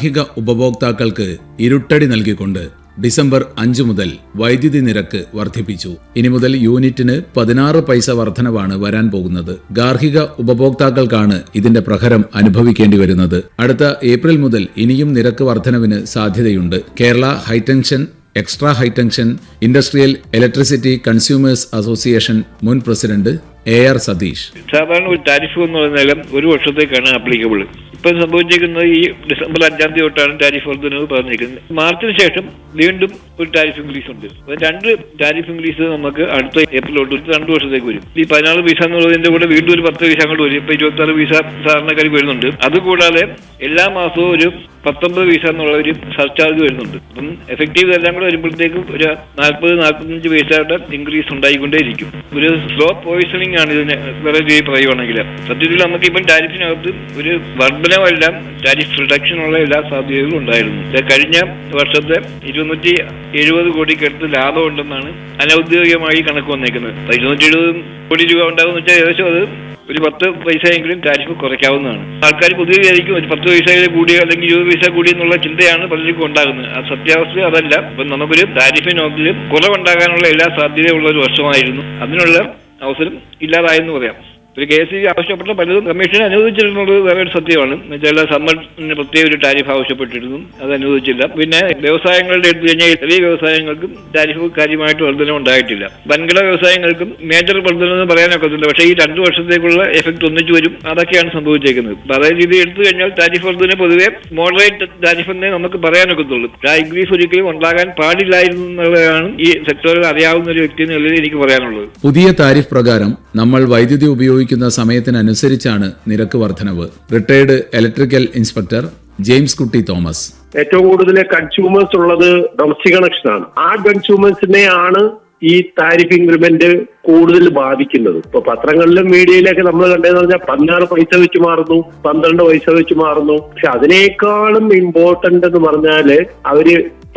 ഗാർഹിക ഉപഭോക്താക്കൾക്ക് ഇരുട്ടടി നൽകിക്കൊണ്ട് ഡിസംബർ അഞ്ച് മുതൽ വൈദ്യുതി നിരക്ക് വർദ്ധിപ്പിച്ചു. ഇനി മുതൽ യൂണിറ്റിന് പതിനാറ് പൈസ വർധനവാണ് വരാൻ പോകുന്നത്. ഗാർഹിക ഉപഭോക്താക്കൾക്കാണ് ഇതിന്റെ പ്രഹരം അനുഭവിക്കേണ്ടി വരുന്നത്. അടുത്ത ഏപ്രിൽ മുതൽ ഇനിയും നിരക്ക് വർധനവിന് സാധ്യതയുണ്ട്. Kerala high tension extra high tension industrial electricity consumers association മുൻ പ്രസിഡന്റ് എ ആർ സതീഷ്. സാധാരണ ഒരു ടാരിഫ് എന്ന് പറഞ്ഞാലും ഒരു വർഷത്തേക്കാണ് ആപ്ലിക്കബിൾ ഇപ്പം സംഭവിച്ചിരിക്കുന്നത് ഈ ഡിസംബർ അഞ്ചാം തീയതി തൊട്ടാണ് ടാരിഫ് വർദ്ധനവ് പറഞ്ഞിരിക്കുന്നത്. മാർച്ചിന് ശേഷം വീണ്ടും ഒരു ടാരിഫ് ഇൻക്രീസ് ഉണ്ട്. രണ്ട് ടാരിഫ് ഇൻക്രീസ് നമുക്ക് അടുത്ത ഏപ്രിൽ തൊട്ട് രണ്ട് വർഷത്തേക്ക് വരും. ഈ പതിനാറ് പൈസ എന്നുള്ളതിന്റെ കൂടെ വീണ്ടും ഒരു പത്ത് പൈസ അങ്ങോട്ട് വരും. ഇപ്പൊ ഇരുപത്തി ആറ് പൈസ സാധാരണക്കാർ വരുന്നുണ്ട്. അതുകൂടാതെ എല്ലാ മാസവും ഒരു പത്തൊമ്പത് പൈസ എന്നുള്ള ഒരു സർചാർജ് വരുന്നുണ്ട്. അപ്പം എഫക്റ്റീവ് എല്ലാം കൂടെ വരുമ്പോഴത്തേക്കും ഒരു നാൽപ്പത് നാൽപ്പത്തഞ്ച് പൈസയുടെ ഇൻക്രീസ് ഉണ്ടായിക്കൊണ്ടേയിരിക്കും. ഒരു സ്ലോ പോയിസണിങ് ആണ് ഇതിന് വേറെ രീതിയിൽ പറയുവാണെങ്കിൽ. സത്യത്തിൽ നമുക്ക് ഇപ്പം ടാരിഫിനകത്ത് ഒരു വർധനമെല്ലാം ടാരിഫ് റിഡക്ഷനുള്ള എല്ലാ സാധ്യതകളും ഉണ്ടായിരുന്നു. കഴിഞ്ഞ വർഷത്തെ ഇരുന്നൂറ്റി എഴുപത് കോടിക്കടുത്ത് ലാഭം ഉണ്ടെന്നാണ് അനൌദ്യോഗികമായി കണക്ക് വന്നേക്കുന്നത്. ഇരുന്നൂറ്റി എഴുപത് കോടി രൂപ ഉണ്ടാകുന്ന വെച്ചാൽ ഏകദേശം അത് ഒരു പത്ത് പൈസയെങ്കിലും ടാരിഫ് കുറയ്ക്കാവുന്നതാണ്. ആൾക്കാർ പൊതുവെ വിചാരിക്കും ഒരു പത്ത് പൈസ കൂടി അല്ലെങ്കിൽ ഇരുപത് പൈസ കൂടി എന്നുള്ള ചിന്തയാണ് പലർക്കും ഉണ്ടാകുന്നത്. ആ സത്യാവസ്ഥ അതല്ല. ഇപ്പം നമുക്കൊരു ടാരിഫിനോക്കിൽ കുറവുണ്ടാകാനുള്ള എല്ലാ സാധ്യതയുള്ള ഒരു വർഷമായിരുന്നു. അതിനുള്ള അവസരം ഇല്ലാതായെന്ന് പറയാം. ഒരു കെ എസ് ആവശ്യപ്പെട്ട പലതും കമ്മീഷനെ അനുവദിച്ചിരുന്നത് വേറെ ഒരു സത്യമാണ്. എന്നുവെച്ചാൽ സമ്മറിന് പ്രത്യേക ഒരു ടാരിഫ് ആവശ്യപ്പെട്ടിരുന്നു. അത് അനുവദിച്ചില്ല. പിന്നെ വ്യവസായങ്ങളുടെ എടുത്തു കഴിഞ്ഞാൽ ചെറിയ വ്യവസായങ്ങൾക്കും ടാരിഫ് കാര്യമായിട്ട് വർധനം ഉണ്ടായിട്ടില്ല. വൻകിട വ്യവസായങ്ങൾക്കും മേജർ വർധനം എന്ന് പറയാനൊക്കത്തില്ല പക്ഷേ ഈ രണ്ടു വർഷത്തേക്കുള്ള എഫക്ട് ഒന്നിച്ചു വരും. അതൊക്കെയാണ് സംഭവിച്ചേക്കുന്നത്. അപ്പൊ രീതി എടുത്തു കഴിഞ്ഞാൽ ടാരിഫ് വർധന പൊതുവെ മോഡറേറ്റ് ടാരിഫ് എന്നേ നമുക്ക് പറയാനൊക്കത്തുള്ളൂ ആ ഇൻക്രീസ് ഒരിക്കലും ഉണ്ടാകാൻ പാടില്ലായിരുന്നു എന്നുള്ളതാണ് ഈ സെക്ടറിൽ അറിയാവുന്ന ഒരു വ്യക്തി എന്നുള്ളത് എനിക്ക് പറയാനുള്ളത്. പുതിയ താരിഫ് പ്രകാരം നമ്മൾ വൈദ്യുതി ഉപയോഗിക്കുന്ന സമയത്തിനനുസരിച്ചാണ് നിരക്ക് വർധനവ്. Retired electrical inspector James Kutty Thomas. ഏറ്റവും കൂടുതൽ കൺസ്യൂമേഴ്സ് ഉള്ളത് ഡൊമസ്റ്റിക് കണക്ഷൻ ആണ്. ആ കൺസ്യൂമേഴ്സിനെ ആണ് ഈ താരിഫ് ഇൻക്രിമെന്റ് കൂടുതൽ ബാധിക്കുന്നത്. ഇപ്പൊ പത്രങ്ങളിലും മീഡിയയിലൊക്കെ നമ്മൾ കണ്ടതെന്ന് പറഞ്ഞാൽ പതിനാറ് പൈസ വെച്ച് മാറുന്നു പന്ത്രണ്ട് പൈസ വെച്ച് മാറുന്നു. പക്ഷെ അതിനേക്കാളും ഇമ്പോർട്ടന്റ് എന്ന് പറഞ്ഞാൽ അവർ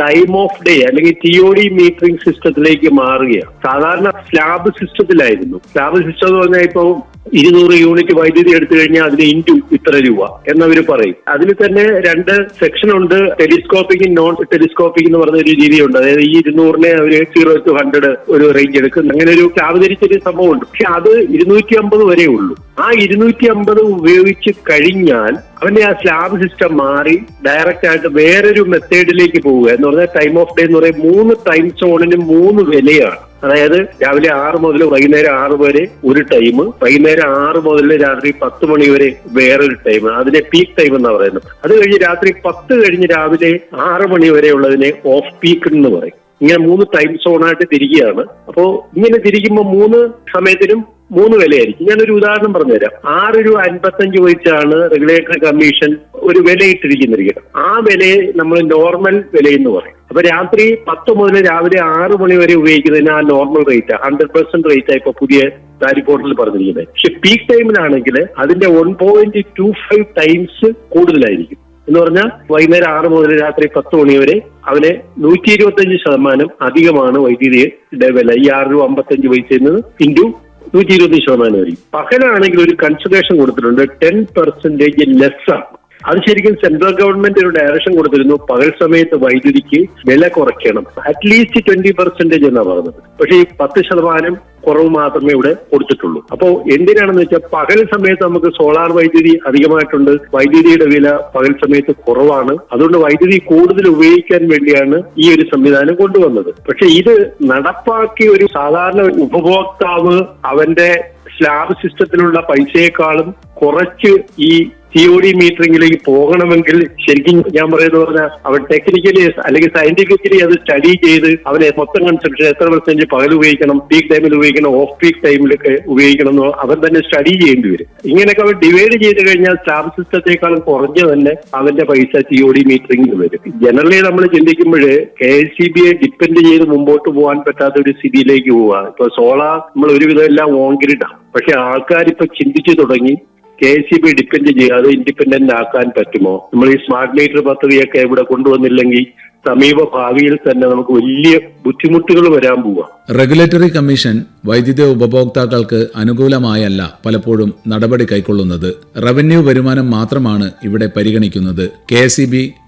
ടൈം ഓഫ് ഡേ അല്ലെങ്കിൽ ടി ഒ ഡി മീറ്ററിംഗ് സിസ്റ്റത്തിലേക്ക് മാറുകയാണ്. സാധാരണ സ്ലാബ് സിസ്റ്റത്തിലായിരുന്നു സ്ലാബ് സിസ്റ്റം എന്ന് പറഞ്ഞാൽ ഇപ്പോൾ ഇരുന്നൂറ് യൂണിറ്റ് വൈദ്യുതി എടുത്തു കഴിഞ്ഞാൽ അതിന് ഇന്റു ഇത്ര രൂപ എന്നവർ പറയും. അതിൽ തന്നെ രണ്ട് സെക്ഷൻ ഉണ്ട് ടെലിസ്കോപ്പിക് നോൺ ടെലിസ്കോപ്പിക് എന്ന് പറഞ്ഞ ഒരു രീതിയുണ്ട്. അതായത് ഈ ഇരുന്നൂറിനെ അവർ സീറോ ടു ഹൺഡ്രഡ് ഒരു റേഞ്ച് എടുക്കുന്നു. അങ്ങനെ ഒരു അവതരിച്ചൊരു സംഭവമുണ്ട്. പക്ഷെ അത് ഇരുന്നൂറ്റി അമ്പത് വരെ ഉള്ളൂ. ആ ഇരുന്നൂറ്റി അമ്പത് ഉപയോഗിച്ച് കഴിഞ്ഞാൽ അവന്റെ ആ സ്ലാബ് സിസ്റ്റം മാറി ഡയറക്റ്റ് ആയിട്ട് വേറൊരു മെത്തേഡിലേക്ക് പോവുക എന്ന് പറഞ്ഞാൽ ടൈം ഓഫ് ഡേ എന്ന് പറയുന്നത് മൂന്ന് ടൈം സോണിന് മൂന്ന് വിലയാണ്. അതായത് രാവിലെ ആറ് മുതൽ വൈകുന്നേരം ആറ് വരെ ഒരു ടൈം വൈകുന്നേരം ആറ് മുതൽ രാത്രി പത്ത് മണി വരെ വേറൊരു ടൈം അതിനെ പീക്ക് ടൈം എന്ന് പറയുന്നത്. അത് കഴിഞ്ഞ് രാത്രി പത്ത് കഴിഞ്ഞ് രാവിലെ ആറ് മണി വരെ ഉള്ളതിനെ ഓഫ് പീക്ക് എന്ന് പറയും. ഇങ്ങനെ മൂന്ന് ടൈം സോണായിട്ട് തിരിക്കുകയാണ് അപ്പോ ഇങ്ങനെ തിരിക്കുമ്പോൾ മൂന്ന് സമയത്തിനും മൂന്ന് വിലയായിരിക്കും. ഞാനൊരു ഉദാഹരണം പറഞ്ഞുതരാം. ആറ് രൂപ അൻപത്തഞ്ച് വെച്ചാണ് റെഗുലേറ്ററി കമ്മീഷൻ ഒരു വില ആ വിലയെ നമ്മൾ നോർമൽ വിലയെന്ന് പറയും. അപ്പൊ രാത്രി പത്ത് മുതൽ രാവിലെ ആറ് മണി വരെ ഉപയോഗിക്കുന്നതിന് ആ normal rate hundred percent rate ഇപ്പൊ പുതിയ റിപ്പോർട്ടിൽ പറഞ്ഞിരിക്കുന്നത്. പക്ഷെ പീക്ക് ടൈമിലാണെങ്കിൽ അതിന്റെ one point two five times കൂടുതലായിരിക്കും. എന്ന് പറഞ്ഞാൽ വൈകുന്നേരം ആറ് മുതൽ രാത്രി പത്ത് മണി വരെ അവന് നൂറ്റി ഇരുപത്തഞ്ച് ശതമാനം അധികമാണ് വൈദ്യുതിയുടെ വില. ഈ ആറ് രൂപ അമ്പത്തഞ്ച് പൈസ എന്നത് ഇന്റു നൂറ്റി ഇരുപത്തഞ്ച് ശതമാനം വരും പകലാണെങ്കിൽ ഒരു കൺസിഡറേഷൻ കൊടുത്തിട്ടുണ്ട് ടെൻ പെർസെന്റേജ് ലെസ് ആണ്. അത് ശരിക്കും സെൻട്രൽ ഗവൺമെന്റ് ഒരു ഡയറക്ഷൻ കൊടുത്തിരുന്നു. പകൽ സമയത്ത് വൈദ്യുതിക്ക് വില കുറയ്ക്കണം. അറ്റ്ലീസ്റ്റ് ട്വന്റി പെർസെന്റേജ് എന്നാണ് പറഞ്ഞത്. പക്ഷേ ഈ പത്ത് ശതമാനം കുറവ് മാത്രമേ ഇവിടെ കൊടുത്തിട്ടുള്ളൂ. അപ്പോൾ എന്തിനാണെന്ന് വെച്ചാൽ പകൽ സമയത്ത് നമുക്ക് സോളാർ വൈദ്യുതി അധികമായിട്ടുണ്ട്. വൈദ്യുതിയുടെ വില പകൽ സമയത്ത് കുറവാണ്. അതുകൊണ്ട് വൈദ്യുതി കൂടുതൽ ഉപയോഗിക്കാൻ വേണ്ടിയാണ് ഈ ഒരു സംവിധാനം കൊണ്ടുവന്നത്. പക്ഷെ ഇത് നടപ്പാക്കിയ ഒരു സാധാരണ ഉപഭോക്താവ് അവന്റെ സ്ലാബ് സിസ്റ്റത്തിലുള്ള പൈസയെക്കാളും കുറച്ച് ഈ സി ഒ ഡി മീറ്ററിംഗിലേക്ക് പോകണമെങ്കിൽ ശരിക്കും ഞാൻ പറയുന്നത് പറഞ്ഞാൽ അവൻ ടെക്നിക്കലി അല്ലെങ്കിൽ സയന്റിഫിക്കലി അത് സ്റ്റഡി ചെയ്ത് അവനെ മൊത്തം കൺസെപ്ഷൻ എത്ര പെർസെന്റ് പകൽ ഉപയോഗിക്കണം പീക്ക് ടൈമിൽ ഉപയോഗിക്കണം ഓഫ് പീക്ക് ടൈമിലൊക്കെ ഉപയോഗിക്കണം എന്നോ അവൻ തന്നെ സ്റ്റഡി ചെയ്യേണ്ടി വരും. ഇങ്ങനെയൊക്കെ അവൻ ഡിവൈഡ് ചെയ്ത് കഴിഞ്ഞാൽ സ്റ്റാർ സിസ്റ്റത്തെക്കാളും കുറഞ്ഞ തന്നെ അവന്റെ പൈസ സി ഒ ഡി മീറ്ററിംഗിൽ വരും. ജനറലി നമ്മൾ ചിന്തിക്കുമ്പോൾ കെ എസ് സി ബിയെ ഡിപ്പെൻഡ് ചെയ്ത് മുമ്പോട്ട് പോകാൻ പറ്റാത്ത ഒരു സ്ഥിതിയിലേക്ക് പോവുക ഇപ്പൊ സോളാർ നമ്മൾ ഒരുവിധം എല്ലാം ഓൺ ഗ്രിഡാണ് പക്ഷെ ആൾക്കാർ ചിന്തിച്ചു തുടങ്ങി കെ സി ബി ഡിപ്പെൻഡ് ചെയ്യാതെ ഇൻഡിപെൻഡന്റ് ആക്കാൻ പറ്റുമോ? നമ്മൾ ഈ സ്മാർട്ട് മീറ്റർ പദ്ധതിയൊക്കെ ഇവിടെ കൊണ്ടുവന്നില്ലെങ്കിൽ സമീപ ഭാവിയിൽ തന്നെ നമുക്ക് വലിയ ബുദ്ധിമുട്ടുകൾ വരാൻ പോവാ റെഗുലേറ്ററി കമ്മീഷൻ വൈദ്യുതി ഉപഭോക്താക്കൾക്ക് അനുകൂലമായല്ല പലപ്പോഴും നടപടി കൈക്കൊള്ളുന്നത്. റവന്യൂ വരുമാനം മാത്രമാണ് ഇവിടെ പരിഗണിക്കുന്നത്. K S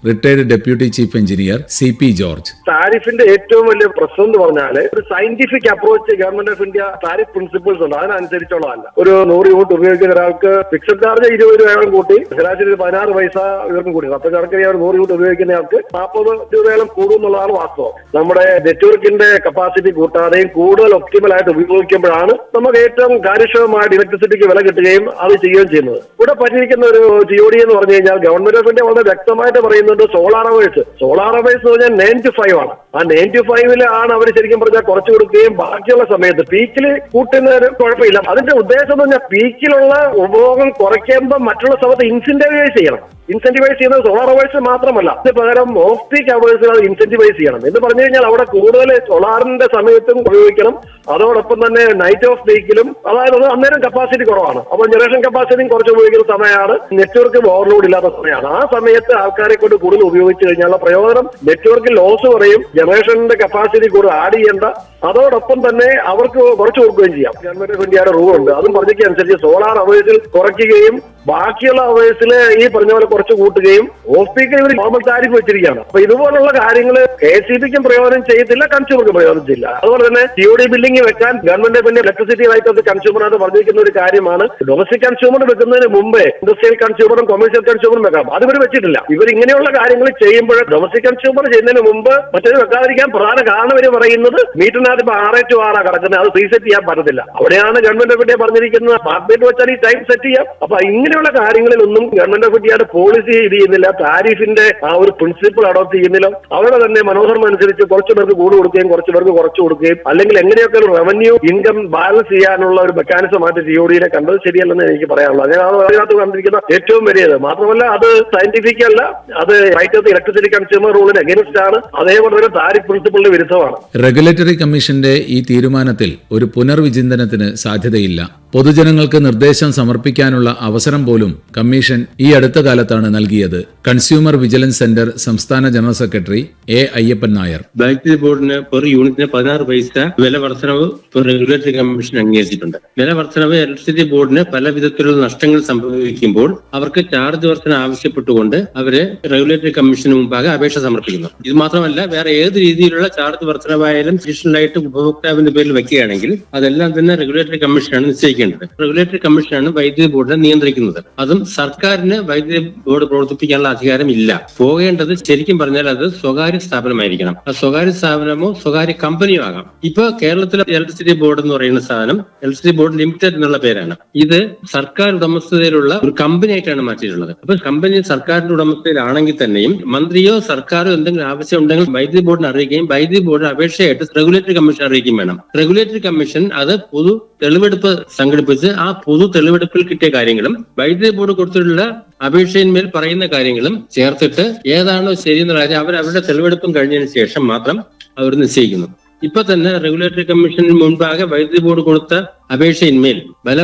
retired deputy chief engineer C P George താരിഫിന്റെ ഏറ്റവും വലിയ പ്രശ്നം എന്ന് പറഞ്ഞാൽ ഒരു scientific approach government of India tariff principles ഉണ്ട്. അതിനനുസരിച്ചുള്ളതല്ല. ഒരു നൂറ് യൂണിറ്റ് ഉപയോഗിക്കുന്ന ഒരാൾക്ക് ഫിക്സഡ് ചാർജ് ഇരുപത് രൂപയോളം കൂട്ടി. ശരാശരി ഒരു പതിനാറ് പൈസ ഉയർന്നു കൂടി. പത്ത് ചർക്കര അവർ നൂറ് കൂട്ടി ഉപയോഗിക്കുന്നയാൾക്ക് നാൽപ്പത് രൂപയോളം കൂടും എന്നുള്ളതാണ് വാസ്തവം. നമ്മുടെ നെറ്റ്വർക്കിന്റെ കപ്പാസിറ്റി കൂട്ടാതെയും കൂടുതൽ ഒപ്റ്റിമൽ ആയിട്ട് ഉപയോഗിക്കുമ്പോഴാണ് നമുക്ക് ഏറ്റവും കാര്യക്ഷമമായിട്ട് ഇലക്ട്രിസിറ്റിക്ക് വില കിട്ടുകയും അത് ചെയ്യുകയും ചെയ്യുന്നത്. ഇവിടെ പറ്റിയിരിക്കുന്ന ഒരു ജിയോഡി എന്ന് പറഞ്ഞു കഴിഞ്ഞാൽ ഗവൺമെന്റ് ഓഫ് ഇന്ത്യ വളരെ വ്യക്തമായിട്ട് പറയുന്നുണ്ട് സോളാർ അവേഴ്സ് സോളാർ അവേഴ്സ് എന്ന് പറഞ്ഞാൽ നയൻ ടു ഫൈവ് ആണ്. ആ നയൻ ടു ഫൈവിൽ ആണ് അവർ ശരിക്കും പറഞ്ഞാൽ കുറച്ചു കൊടുക്കുകയും ബാക്കിയുള്ള സമയത്ത് പീക്കിൽ കൂട്ടുന്നതിന് കുഴപ്പമില്ല. അതിന്റെ ഉദ്ദേശം എന്ന് പറഞ്ഞാൽ പീക്കിലുള്ള ഉപഭോഗം കുറയ്ക്കുമ്പോൾ മറ്റുള്ള സ്ഥലത്ത് ഇൻസെന്റിവൈസ് ചെയ്യണം. ഇൻസെന്റിവൈസ് ചെയ്യുന്നത് സോളാർ അവേഴ്സ് മാത്രമല്ല. അതിന് പകരം ഓഫ് പീക്ക് അവേഴ്സ് അത് ഇൻസെന്റിവൈസ് ചെയ്യണം. എന്ന് പറഞ്ഞു കഴിഞ്ഞാൽ അവിടെ കൂടുതൽ സോളാറിന്റെ സമയത്തും ഉപയോഗിക്കണം. അതോടൊപ്പം തന്നെ നൈറ്റ് ഓഫ് പീക്കിലും അതായത് അത് അന്നേരം കപ്പാസിറ്റി കുറവാണ്. അപ്പോൾ ജനറേഷൻ കപ്പാസിറ്റിയും കുറച്ച് ഉപയോഗിക്കുന്ന സമയമാണ്. നെറ്റ്വർക്ക് ഓവർലോഡ് ഇല്ലാത്ത സമയമാണ്. ആ സമയത്ത് ആൾക്കാരെ കൊണ്ട് കൂടുതൽ ഉപയോഗിച്ചു കഴിഞ്ഞാൽ പ്രയോജനം നെറ്റ്വർക്കിൽ ലോസ് കുറയും. ജനറേഷന്റെ കപ്പാസിറ്റി കൂടുതൽ ആഡ് ചെയ്യേണ്ട. അതോടൊപ്പം തന്നെ അവർക്ക് കുറച്ച് കൊടുക്കുകയും ചെയ്യാം. ഗവൺമെന്റ് ഓഫ് ഇന്ത്യയുടെ റൂൾ ഉണ്ട്. അതും പറഞ്ഞനുസരിച്ച് സോളാർ അവേഴ്സിൽ കുറയ്ക്കുകയും ബാക്കിയുള്ള അവേഴ്സിൽ ഈ പറഞ്ഞ പോലെ കുറച്ച് കൂട്ടുകയും ഓഫ് പീക്ക് ഇവർ നോർമൽ താരിഫ് വെച്ചിരിക്കുകയാണ്. അപ്പൊ ഇതുപോലുള്ള കാര്യങ്ങൾ കെ സി ബിക്കും പ്രയോജനം ചെയ്യത്തില്ല കൺസ്യൂമർക്ക് പ്രയോജനം ചെയ്യില്ല. അതുപോലെ തന്നെ സി ഒ ഡി ബില്ലിംഗ് വെക്കാൻ ഗവൺമെന്റ് പിന്നെ ഇലക്ട്രിസിറ്റി റൈറ്റ് ഓഫ് കൺസ്യൂമർ പറഞ്ഞിരിക്കുന്ന ഒരു കാര്യമാണ് ഡൊമസ്റ്റിക് കൺസ്യൂമർ വെക്കുന്നതിന് മുമ്പേ ഇൻഡസ്ട്രിയൽ കൺസ്യൂമറും കൊമേഴ്സ്യൽ കൺസ്യൂമറും വെക്കാം. അത് ഇവർ വെച്ചിട്ടില്ല. ഇവർ ഇങ്ങനെയുള്ള കാര്യങ്ങൾ ചെയ്യുമ്പോൾ ഡൊമസ്റ്റിക് കൺസ്യൂമർ ചെയ്യുന്നതിന് മുമ്പ് മറ്റൊരു വെക്കാതിരിക്കാൻ പ്രധാന കാരണം ഇവർ പറയുന്നത് മീറ്ററിനകത്ത് ഇപ്പൊ ആറ് ടു ആറാ കിടക്കുന്നത് അത് റീസെറ്റ് ചെയ്യാൻ പറ്റത്തില്ല. അവിടെയാണ് ഗവൺമെന്റ് പിന്നെ പറഞ്ഞിരിക്കുന്നത്. മീറ്റർ വെച്ചാൽ ഈ ടൈം സെറ്റ് ചെയ്യാം. അപ്പൊ ഇങ്ങനെയുള്ള കാര്യങ്ങളിലൊന്നും ഗവൺമെന്റ് ഓഫ് ഇന്ത്യയുടെ പോളിസി ഇത് ചെയ്യുന്നില്ല. താരിഫിന്റെ ആ ഒരു പ്രിൻസിപ്പിൾ അഡോപ്റ്റ് ചെയ്യുന്നില്ല. അവരുടെ തന്നെ മനോഹരം അനുസരിച്ച് കുറച്ചു പേർക്ക് കൂട് കൊടുക്കുകയും കുറച്ചു പേർക്ക് കുറച്ചു കൊടുക്കുകയും അല്ലെങ്കിൽ എങ്ങനെയൊക്കെ ഒരു റവന്യൂ ഇൻകം ബാലൻസ് ചെയ്യാനുള്ള ഒരു മെക്കാനിസം ആയിട്ട് ഡിയിലെ കണ്ടത് ശരിയല്ലെന്ന് എനിക്ക് പറയാനുള്ളൂ. അങ്ങനെ അത് അതിനകത്ത് കണ്ടിരിക്കുന്ന ഏറ്റവും വലിയത്. മാത്രമല്ല അത് സയന്റിഫിക് അല്ല. അത് റൈറ്റ് ഓഫ് ഇലക്ട്രിസിറ്റി കൺസ്യൂമർ റൂളിന് അഗേൻസ്റ്റ് ആണ്. അതേപോലെ തന്നെ താരിഫ് പ്രിൻസിപ്പിളിന് വിരുദ്ധമാണ്. റെഗുലേറ്ററി കമ്മീഷന്റെ ഈ തീരുമാനത്തിൽ ഒരു പുനർവിചിന്തനത്തിന് സാധ്യതയില്ല. പൊതുജനങ്ങൾക്ക് നിർദ്ദേശം സമർപ്പിക്കാനുള്ള അവസരം പോലും കമ്മീഷൻ ഈ അടുത്ത കാലത്താണ് നൽകിയത്. കൺസ്യൂമർ വിജിലൻസ് സെന്റർ സംസ്ഥാന general secretary A Ayyappan Nair. വൈദ്യുതി ബോർഡിന് പെർ യൂണിറ്റിന് പതിനാറ് പൈസ വില വർധനവ് റെഗുലേറ്ററി കമ്മീഷൻ അംഗീകരിച്ചിട്ടുണ്ട്. വില വർധനവ് ഇലക്ട്രിസിറ്റി ബോർഡിന് പല വിധത്തിലുള്ള നഷ്ടങ്ങൾ സംഭവിക്കുമ്പോൾ അവർക്ക് ചാർജ് വർധന ആവശ്യപ്പെട്ടുകൊണ്ട് അവർ റെഗുലേറ്ററി കമ്മീഷന് മുമ്പാകെ അപേക്ഷ സമർപ്പിക്കുന്നു. ഇത് മാത്രമല്ല വേറെ ഏത് രീതിയിലുള്ള ചാർജ് വർധനവായാലും അഡീഷണലായിട്ട് ഉപഭോക്താവിന്റെ പേരിൽ വെക്കുകയാണെങ്കിൽ അതെല്ലാം തന്നെ റെഗുലേറ്ററി കമ്മീഷനാണ് നിശ്ചയിക്കേണ്ടത്. റെഗുലേറ്ററി കമ്മീഷനാണ് വൈദ്യുതി ബോർഡിനെ നിയന്ത്രിക്കുന്നത്. അതും സർക്കാരിന് വൈദ്യുതി ബോർഡ് പ്രവർത്തിപ്പിക്കാനുള്ള അധികാരം ഇല്ല പോകേണ്ടത് ശരിക്കും പറഞ്ഞാൽ അത് സ്വകാര്യ സ്ഥാപനമായിരിക്കണം. ആ സ്വകാര്യ സ്ഥാപനമോ സ്വകാര്യ കമ്പനിയോ ആകാം. ഇപ്പൊ കേരളത്തിലെ ഇലക്ട്രിസിറ്റി ബോർഡ് എന്ന് പറയുന്ന സാധനം ഇലക്ട്രിസിറ്റി ബോർഡ് ലിമിറ്റഡ് എന്നുള്ള പേരാണ്. ഇത് സർക്കാർ ഉടമസ്ഥതയിലുള്ള ഒരു കമ്പനി ആയിട്ടാണ് മാറ്റിയിട്ടുള്ളത്. അപ്പൊ കമ്പനി സർക്കാരിന്റെ ഉടമസ്ഥയിലാണെങ്കിൽ തന്നെയും മന്ത്രിയോ സർക്കാരോ എന്തെങ്കിലും ആവശ്യം ഉണ്ടെങ്കിൽ വൈദ്യുതി ബോർഡിനെ അറിയിക്കുകയും വൈദ്യുതി ബോർഡ് അപേക്ഷയായിട്ട് റെഗുലേറ്ററി കമ്മീഷൻ അറിയിക്കുകയും വേണം. റെഗുലേറ്ററി കമ്മീഷൻ അത് പൊതു തെളിവെടുപ്പ് സംഘടിപ്പിച്ച് ആ പൊതു തെളിവെടുപ്പിൽ കിട്ടിയ കാര്യങ്ങളും വൈദ്യുതി ബോർഡ് കൊടുത്തിട്ടുള്ള അപേക്ഷയിന്മേൽ പറയുന്ന കാര്യങ്ങളും ചേർത്തിട്ട് ഏതാണോ ശരിയെന്ന് കാര്യം അവർ അവരുടെ തെളിവെടുപ്പും കഴിഞ്ഞതിന് ശേഷം മാത്രം അവർ നിശ്ചയിക്കുന്നു. ഇപ്പൊ തന്നെ റെഗുലേറ്ററി കമ്മീഷന് മുൻപാകെ വൈദ്യുതി ബോർഡ് കൊടുത്ത അപേക്ഷയിന്മേൽ വില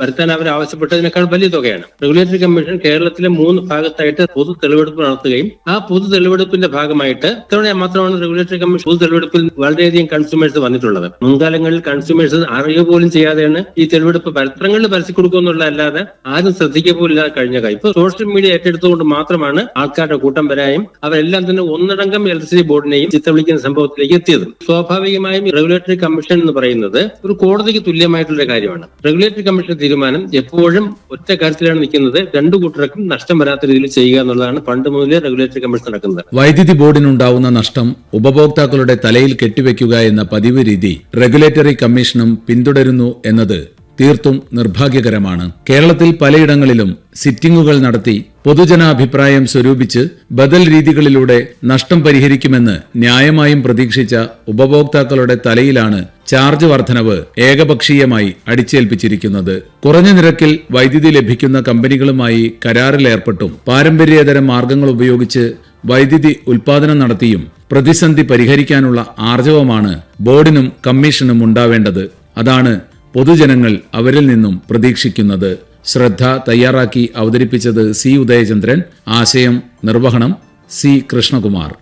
വരുത്താൻ അവർ ആവശ്യപ്പെട്ടതിനേക്കാൾ വലിയ തുകയാണ്. റെഗുലേറ്ററി കമ്മീഷൻ കേരളത്തിലെ മൂന്ന് ഭാഗത്തായിട്ട് പൊതു തെളിവെടുപ്പ് നടത്തുകയും ആ പൊതു തെളിവെടുപ്പിന്റെ ഭാഗമായിട്ട് ഇത്തവണ മാത്രമാണ് റെഗുലേറ്ററി കമ്മീഷൻ പൊതു തെളിവെടുപ്പിൽ വളരെയധികം കൺസ്യൂമേഴ്സ് വന്നിട്ടുള്ളത്. മുൻകാലങ്ങളിൽ കൺസ്യൂമേഴ്സ് അറിയുക പോലും ചെയ്യാതെയാണ് ഈ തെളിവെടുപ്പ് പത്രങ്ങളിൽ പരസ്യം അല്ലാതെ ആരും ശ്രദ്ധിക്കുക പോലും ഇല്ലാതെ കഴിഞ്ഞ കാര്യം ഇപ്പൊ സോഷ്യൽ മീഡിയ ഏറ്റെടുത്തുകൊണ്ട് മാത്രമാണ് ആൾക്കാരുടെ കൂട്ടം വരായും അവരെല്ലാം തന്നെ ഒന്നടങ്കം ഇലക്ട്രിസിറ്റി ബോർഡിനെയും ചിത്തവിളിക്കുന്ന സംഭവത്തിലേക്ക് എത്തിയത്. സ്വാഭാവികമായും റെഗുലേറ്ററി കമ്മീഷൻ എന്ന് പറയുന്നത് ഒരു കോടതിക്ക് തുല്യമായിട്ടുള്ള ഒരു കാര്യമാണ്. റെഗുലേറ്ററി കമ്മീഷൻ തീരുമാനം എപ്പോഴും ഒറ്റ കാര്യത്തിലാണ് നിൽക്കുന്നത്. രണ്ടു കൂട്ടർക്കും നഷ്ടം വരാത്ത രീതിയിൽ ചെയ്യുക എന്നുള്ളതാണ് പണ്ട് മുതലേ റെഗുലേറ്ററി കമ്മീഷൻ നടക്കുന്നത്. വൈദ്യുതി ബോർഡിനുണ്ടാവുന്ന നഷ്ടം ഉപഭോക്താക്കളുടെ തലയിൽ കെട്ടിവെക്കുക എന്ന പതിവ് രീതി റെഗുലേറ്ററി കമ്മീഷനും പിന്തുടരുന്നു എന്നത് തീർത്തും നിർഭാഗ്യകരമാണ്. കേരളത്തിൽ പലയിടങ്ങളിലും സിറ്റിംഗുകൾ നടത്തി പൊതുജനാഭിപ്രായം സ്വരൂപിച്ച് ബദൽ രീതികളിലൂടെ നഷ്ടം പരിഹരിക്കുമെന്ന് ന്യായമായും പ്രതീക്ഷിച്ച ഉപഭോക്താക്കളുടെ തലയിലാണ് ചാർജ് വർധനവ് ഏകപക്ഷീയമായി അടിച്ചേൽപ്പിച്ചിരിക്കുന്നത്. കുറഞ്ഞ നിരക്കിൽ വൈദ്യുതി ലഭിക്കുന്ന കമ്പനികളുമായി കരാറിലേർപ്പെട്ടും പാരമ്പര്യേതര മാർഗങ്ങൾ ഉപയോഗിച്ച് വൈദ്യുതി ഉൽപാദനം നടത്തിയും പ്രതിസന്ധി പരിഹരിക്കാനുള്ള ആർജവമാണ് ബോർഡിനും കമ്മീഷനും ഉണ്ടാവേണ്ടത്. അതാണ് പൊതുജനങ്ങൾ അവരിൽ നിന്നും പ്രതീക്ഷിക്കുന്നത്. ശ്രദ്ധ തയ്യാറാക്കി അവതരിപ്പിച്ചത് സി ഉദയചന്ദ്രൻ. ആശയം നിർവഹണം സി കൃഷ്ണകുമാർ.